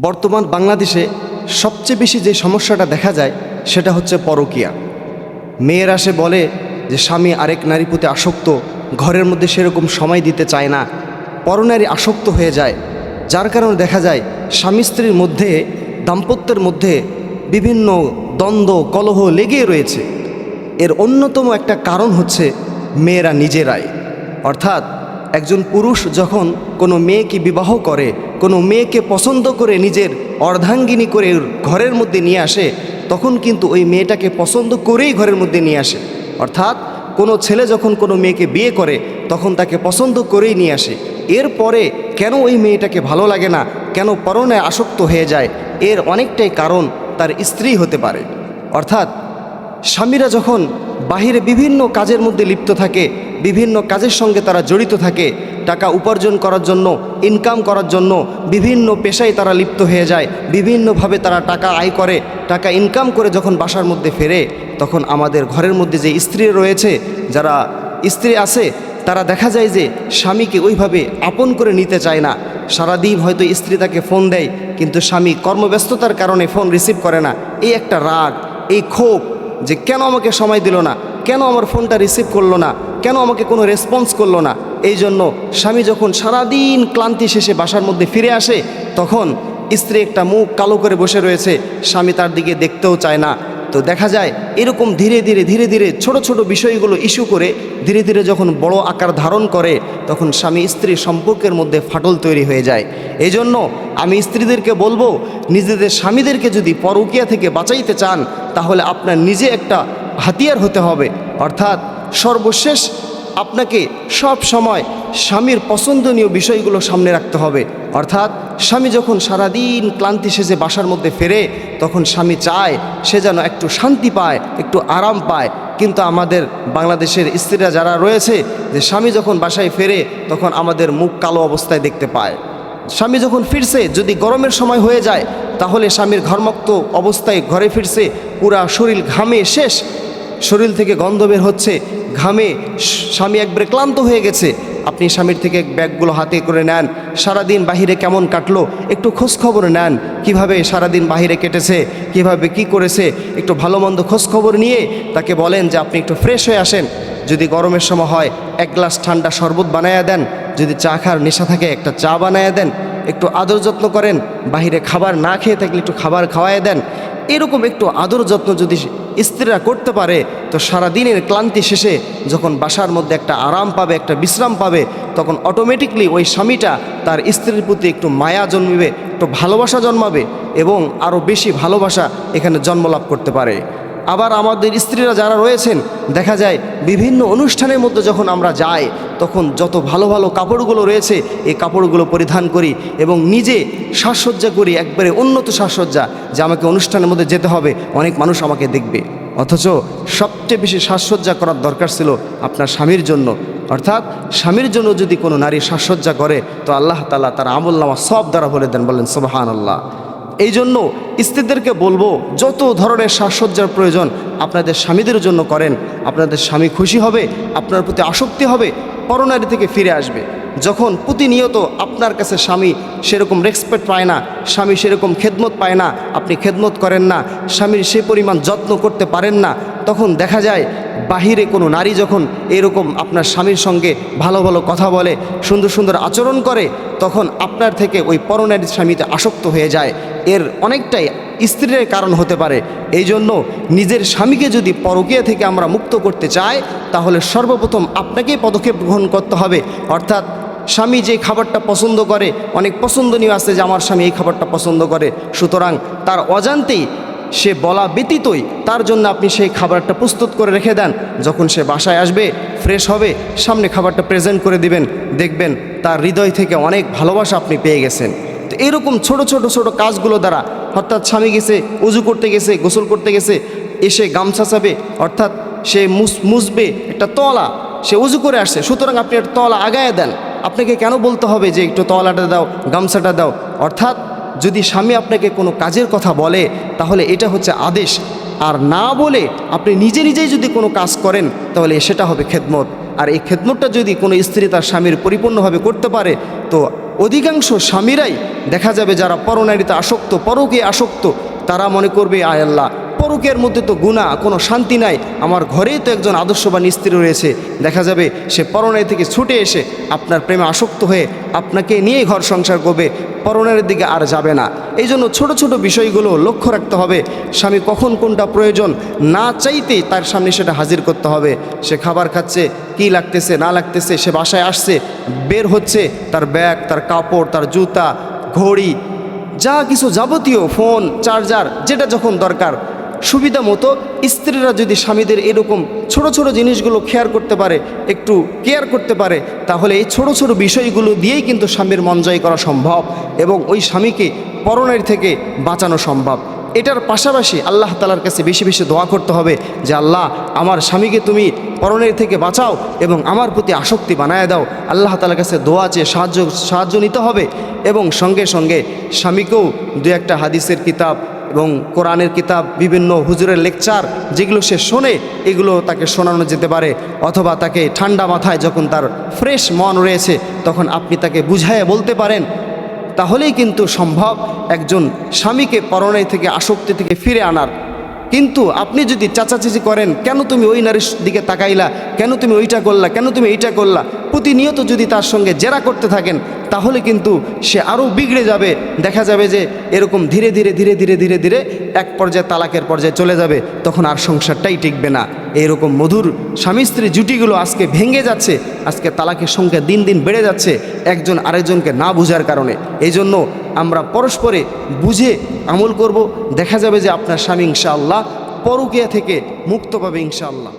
বর্তমান বাংলাদেশে সবচেয়ে বেশি যে সমস্যাটা দেখা যায়, সেটা হচ্ছে পরকীয়া। মেয়েরা সে বলে যে, স্বামী আরেক নারী প্রতি আসক্ত, ঘরের মধ্যে সেরকম সময় দিতে চায় না। পরনারী আসক্ত হয়ে যায়, যার কারণে দেখা যায়, স্বামী স্ত্রীর মধ্যে, দাম্পত্যের মধ্যে বিভিন্ন দ্বন্দ্ব, কলহ লেগেই রয়েছে। এর অন্যতম একটা কারণ হচ্ছে, মেয়েরা নিজেরাই। অর্থাৎ একজন পুরুষ যখন কোনো মেয়েকে বিবাহ করে, কোনো মেয়েকে পছন্দ করে নিজের অর্ধাঙ্গিনী করে ঘরের মধ্যে নিয়ে আসে, তখন কিন্তু ওই মেয়েটাকে পছন্দ করেই ঘরের মধ্যে নিয়ে আসে। অর্থাৎ কোনো ছেলে যখন কোনো মেয়েকে বিয়ে করে, তখন তাকে পছন্দ করেই নিয়ে আসে। এরপরে কেন ওই মেয়েটাকে ভালো লাগে না, কেন পরনে আসক্ত হয়ে যায়, এর অনেকটাই কারণ তার স্ত্রী হতে পারে। অর্থাৎ স্বামীরা যখন বাহিরে বিভিন্ন কাজের মধ্যে লিপ্ত থাকে, বিভিন্ন কাজের সঙ্গে তারা জড়িত থাকে, টাকা উপার্জন করার জন্য ইনকাম করার জন্য, বিভিন্ন পেশায় তারা লিপ্ত হয়ে যায়, বিভিন্নভাবে তারা টাকা আয় করে, টাকা ইনকাম করে যখন বাসার মধ্যে ফেরে, তখন আমাদের ঘরের মধ্যে যে স্ত্রী রয়েছে, যারা স্ত্রী আছে, তারা দেখা যায় যে স্বামীকে ওইভাবে আপন করে নিতে চায় না। সারাদিন হয়তো স্ত্রী তাকে ফোন দেয়, কিন্তু স্বামী কর্মব্যস্ততার কারণে ফোন রিসিভ করে না। এই একটা রাগ, এই ক্ষোভ যে কেন আমাকে সময় দিল না? কেন আমার ফোনটা রিসিভ করল না? কেন আমাকে কোনো রেসপন্স করল না? এই জন্য স্বামী যখন সারাদিন ক্লান্তি শেষে বাসার মধ্যে ফিরে আসে, তখন স্ত্রী একটা মুখ কালো করে বসে রয়েছে। স্বামী তার দিকে দেখতেও চায় না। তো দেখা যায় এরকম ধীরে ধীরে ধীরে ধীরে ছোট ছোট বিষয়গুলো ইস্যু করে ধীরে ধীরে যখন বড় আকার ধারণ করে তখন স্বামী স্ত্রী সম্পর্কের মধ্যে ফাটল তৈরি হয়ে যায়। এই জন্য আমি স্ত্রীদেরকে বলব, নিজেদের স্বামীদেরকে যদি পরকিয়া থেকে বাঁচাইতে চান, তাহলে আপনার নিজে একটা হাতিয়ার হতে হবে। অর্থাৎ সর্বশেষ আপনাকে সব সময় স্বামীর পছন্দনীয় বিষয়গুলো সামনে রাখতে হবে। অর্থাৎ, স্বামী যখন সারাদিন ক্লান্তি শেষে বাসার মধ্যে ফেরে, তখন স্বামী চায় সে যেন একটু শান্তি পায়, একটু আরাম পায়। কিন্তু আমাদের বাংলাদেশের স্ত্রীরা যারা রয়েছে, যে স্বামী যখন বাসায় ফেরে, তখন আমাদের মুখ কালো অবস্থায় দেখতে পায়। স্বামী যখন ফিরছে, যদি গরমের সময় হয়ে যায়, তাহলে স্বামীর ঘরমুক্ত অবস্থায় ঘরে ফিরছে, পুরা শরীর ঘামে শেষ। শরীর থেকে গন্ধ বের হচ্ছে, ঘামে, স্বামী একবারে ক্লান্ত হয়ে গেছে। আপনি স্বামীর থেকে ব্যাগগুলো হাতে করে নেন। সারাদিন বাহিরে কেমন কাটলো, একটু খোঁজখবর নেন। কীভাবে সারাদিন বাহিরে কেটেছে, কীভাবে কি করেছে, একটু ভালো মন্দ খোঁজখবর নিয়ে তাকে বলেন যে আপনি একটু ফ্রেশ হয়ে আসেন। যদি গরমের সময় হয়, এক গ্লাস ঠান্ডা শরবত বানায়া দেন। যদি চা খাওয়ার নেশা থাকে, একটা চা বানায়া দেন। একটু আদর যত্ন করেন, বাহিরে খাবার না খেয়ে থাকলে একটু খাবার খাওয়ায় দেন। এরকম একটু আদর যত্ন যদি স্ত্রীরা করতে পারে, তো সারা দিনের ক্লান্তি শেষে যখন বাসার মধ্যে একটা আরাম পাবে, একটা বিশ্রাম পাবে, তখন অটোমেটিকলি ওই স্বামীটা তার স্ত্রীর প্রতি একটু মায়া জন্মিবে, একটু ভালোবাসা জন্মাবে এবং আরও বেশি ভালোবাসা এখানে জন্মলাভ করতে পারে। আবার আমাদের স্ত্রীরা যারা রয়েছেন, দেখা যায় বিভিন্ন অনুষ্ঠানের মধ্যে যখন আমরা যাই, তখন যত ভালো ভালো কাপড়গুলো রয়েছে, এই কাপড়গুলো পরিধান করি এবং নিজে সাজসজ্জা করি, একবারে উন্নত সাজসজ্জা যে আমাকে অনুষ্ঠানের মধ্যে যেতে হবে, অনেক মানুষ আমাকে দেখবে। অথচ সবচেয়ে বেশি সাজসজ্জা করার দরকার ছিল আপনার স্বামীর জন্য। অর্থাৎ স্বামীর জন্য যদি কোনো নারী সাজসজ্জা করে, তো আল্লাহ তালা তার আমল নামা সব দ্বারা বলে দেন, বলেন সোবাহান আল্লাহ এই জন্য স্ত্রীদেরকে বলব, যত ধরনের সাজসজ্জার প্রয়োজন আপনাদের স্বামীদের জন্য করেন, আপনাদের স্বামী খুশি হবে, আপনার প্রতি আসক্তি হবে, পরনারী থেকে ফিরে আসবে। যখন প্রতিনিয়ত আপনার কাছে স্বামী সেরকম রেসপেক্ট পায় না, স্বামী সেরকম খেদমত পায় না, আপনি খেদমত করেন না, স্বামীর সে পরিমাণ যত্ন করতে পারেন না, তখন দেখা যায় বাহিরে কোনো নারী যখন এরকম আপনার স্বামীর সঙ্গে ভালো ভালো কথা বলে, সুন্দর সুন্দর আচরণ করে, তখন আপনার থেকে ওই পরনারীর স্বামীতে আসক্ত হয়ে যায়। এর অনেকটাই স্ত্রীর কারণ হতে পারে। এই জন্য নিজের স্বামীকে যদি পরকীয়া থেকে আমরা মুক্ত করতে চাই, তাহলে সর্বপ্রথম আপনাকেই পদক্ষেপ গ্রহণ করতে হবে। অর্থাৎ স্বামী যে খাবারটা পছন্দ করে, অনেক পছন্দনীয় আছে যে আমার স্বামী এই খাবারটা পছন্দ করে। সুতরাং তার অজান্তেই সে বলা ব্যতীতই তার জন্য আপনি সেই খাবারটা প্রস্তুত করে রেখে দেন। যখন সে বাসায় আসবে, ফ্রেশ হবে, সামনে খাবারটা প্রেজেন্ট করে দিবেন। দেখবেন তার হৃদয় থেকে অনেক ভালোবাসা আপনি পেয়ে গেছেন। তো এরকম ছোট ছোট ছোট কাজগুলো দ্বারা অর্থাৎ স্বামী গেছে, উজু করতে গেছে, গোসল করতে গেছে, এসে গামছা চাবে অর্থাৎ সে মুস মুসবে একটা তলা, সে উজু করে আসছে। সুতরাং আপনি একটা তলা আগায় দেন। আপনাকে কেন বলতে হবে যে একটু তলাটা দাও, গামছাটা দাও? অর্থাৎ যদি স্বামী আপনাকে কোনো কাজের কথা বলে, তাহলে এটা হচ্ছে আদেশ। আর না বলে আপনি নিজে নিজেই যদি কোনো কাজ করেন, তাহলে সেটা হবে খেদমত। আর এই খেদমতটা যদি কোনো স্ত্রী তার স্বামীর পরিপূর্ণভাবে করতে পারে, তো অধিকাংশ স্বামীরাই দেখা যাবে যারা পরনারীতে আসক্ত পরকে আসক্ত তারা মনে করবে আয় আল্লাহ পরকের মধ্যে তো গুণা কোনো শান্তি নাই। আমার ঘরেই তো একজন আদর্শবান স্ত্রী রয়েছে। দেখা যাবে সে পরনের থেকে ছুটে এসে আপনার প্রেমে আসক্ত হয়ে আপনাকে নিয়ে ঘর সংসার করবে, পরনের দিকে আর যাবে না। এই জন্য ছোটো ছোটো বিষয়গুলো লক্ষ্য রাখতে হবে। স্বামী কখন কোনটা প্রয়োজন না চাইতেই তার সামনে সেটা হাজির করতে হবে। সে খাবার খাচ্ছে, কি লাগতেছে, না লাগতেছে, সে বাসায় আসছে, বের হচ্ছে, তার ব্যাগ, তার কাপড়, তার জুতা, ঘড়ি, যা কিছু যাবতীয়, ফোন, চার্জার, যেটা যখন দরকার সুবিধা মতো স্ত্রীরা যদি স্বামীদের এরকম ছোট ছোট জিনিসগুলো খেয়ার করতে পারে, একটু কেয়ার করতে পারে, তাহলে এই ছোট ছোট বিষয়গুলো দিয়েই কিন্তু স্বামীর মন জয় করা সম্ভব এবং ওই স্বামীকে পরনের থেকে বাঁচানো সম্ভব। এটার পাশাপাশি আল্লাহ তালার কাছে বেশি বেশি দোয়া করতে হবে যে, আল্লাহ, আমার স্বামীকে তুমি পরনের থেকে বাঁচাও এবং আমার প্রতি আসক্তি বানায় দাও। আল্লাহ তালার কাছে দোয়া চেয়ে সাহায্য সাহায্য নিতে হবে এবং সঙ্গে সঙ্গে স্বামীকেও দু একটা হাদিসের কিতাব এবং কোরআনের কিতাব, বিভিন্ন হুজুরের লেকচার যেগুলো সে শোনে, এগুলো তাকে শোনানো যেতে পারে। অথবা তাকে ঠান্ডা মাথায় যখন তার ফ্রেশ মন রয়েছে, তখন আপনি তাকে বুঝাইয়া বলতে পারেন। তাহলেই কিন্তু সম্ভব একজন স্বামীকে পরনাই থেকে, আসক্তি থেকে ফিরে আনার। কিন্তু আপনি যদি চাচাচাচি করেন, কেন তুমি ওই নারীর দিকে তাকাইলা? কেন তুমি ওইটা করলা? কেন তুমি এইটা করলা? প্রতিনিয়ত যদি তার সঙ্গে জেরা করতে থাকেন, তাহলে কিন্তু সে আরও বিগড়ে যাবে। দেখা যাবে যে এরকম ধীরে ধীরে ধীরে ধীরে ধীরে ধীরে এক পর্যায়ে তালাকের পর্যায়ে চলে যাবে, তখন আর সংসারটাই টিকবে না। এইরকম মধুর স্বামী স্ত্রী জুটিগুলো আজকে ভেঙে যাচ্ছে, আজকে তালাকের সংখ্যা দিন দিন বেড়ে যাচ্ছে একজন আরেকজনকে না বোঝার কারণে। এই জন্য আমরা পরস্পরে বুঝে আমল করব। দেখা যাবে যে আপনার স্বামী ইনশাআল্লাহ পরকিয়া থেকে মুক্ত পাবে ইনশাআল্লাহ।